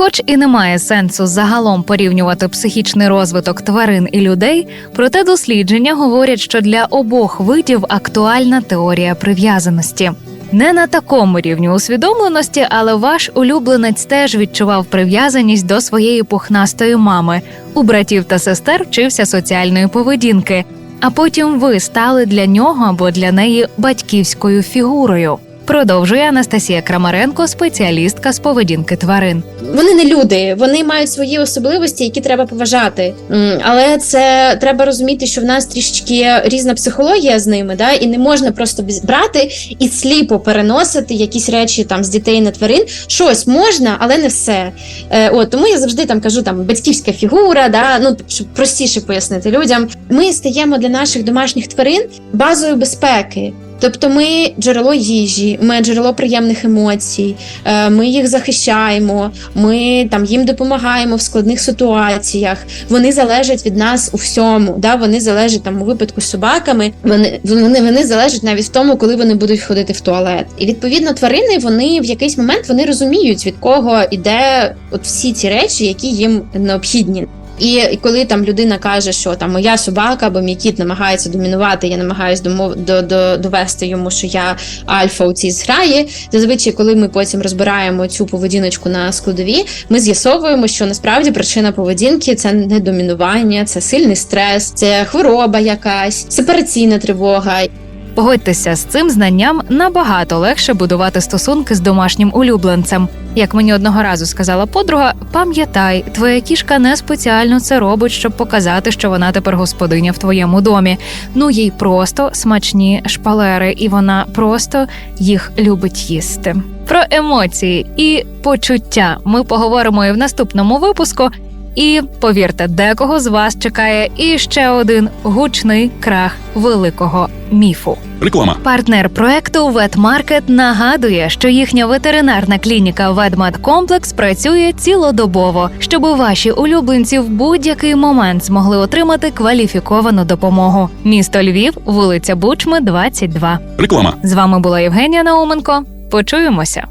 Хоч і немає сенсу загалом порівнювати психічний розвиток тварин і людей, проте дослідження говорять, що для обох видів актуальна теорія прив'язаності. Не на такому рівні усвідомленості, але ваш улюбленець теж відчував прив'язаність до своєї пухнастої мами. У братів та сестер вчився соціальної поведінки, а потім ви стали для нього або для неї батьківською фігурою. Продовжує Анастасія Крамаренко, спеціалістка з поведінки тварин. Вони не люди, вони мають свої особливості, які треба поважати. Але це треба розуміти, що в нас трішечки різна психологія з ними, да, і не можна просто брати і сліпо переносити якісь речі там з дітей на тварин. Щось можна, але не все. Е, от тому я завжди там кажу там батьківська фігура, да, ну щоб простіше пояснити людям. Ми стаємо для наших домашніх тварин базою безпеки. Тобто ми джерело їжі, ми джерело приємних емоцій, е, ми їх захищаємо, ми там їм допомагаємо в складних ситуаціях. Вони залежать від нас у всьому. Да? Вони залежать там у випадку з собаками. Вони, вони, вони залежать навіть в тому, коли вони будуть ходити в туалет. І відповідно тварини вони в якийсь момент вони розуміють від кого іде от всі ці речі, які їм необхідні. І, коли там людина каже, що там моя собака або мій кіт намагається домінувати, я намагаюся домов до, до, довести йому, що я альфа у цій зграї. Зазвичай, коли ми потім розбираємо цю поведіночку на складові, ми з'ясовуємо, що насправді причина поведінки це не домінування, це сильний стрес, це хвороба якась, сепараційна тривога. Погодьтеся, з цим знанням набагато легше будувати стосунки з домашнім улюбленцем. Як мені одного разу сказала подруга, пам'ятай, твоя кішка не спеціально це робить, щоб показати, що вона тепер господиня в твоєму домі. Ну їй просто смачні шпалери, і вона просто їх любить їсти. Про емоції і почуття ми поговоримо і в наступному випуску. І повірте, декого з вас чекає і ще один гучний крах великого міфу. Реклама. Партнер проекту Ветмаркет нагадує, що їхня ветеринарна клініка Ведмедкомплекс працює цілодобово, щоб ваші улюбленці в будь-який момент змогли отримати кваліфіковану допомогу. Місто Львів, вулиця Бучми, 22. Реклама. З вами була Євгенія Науменко. Почуємося.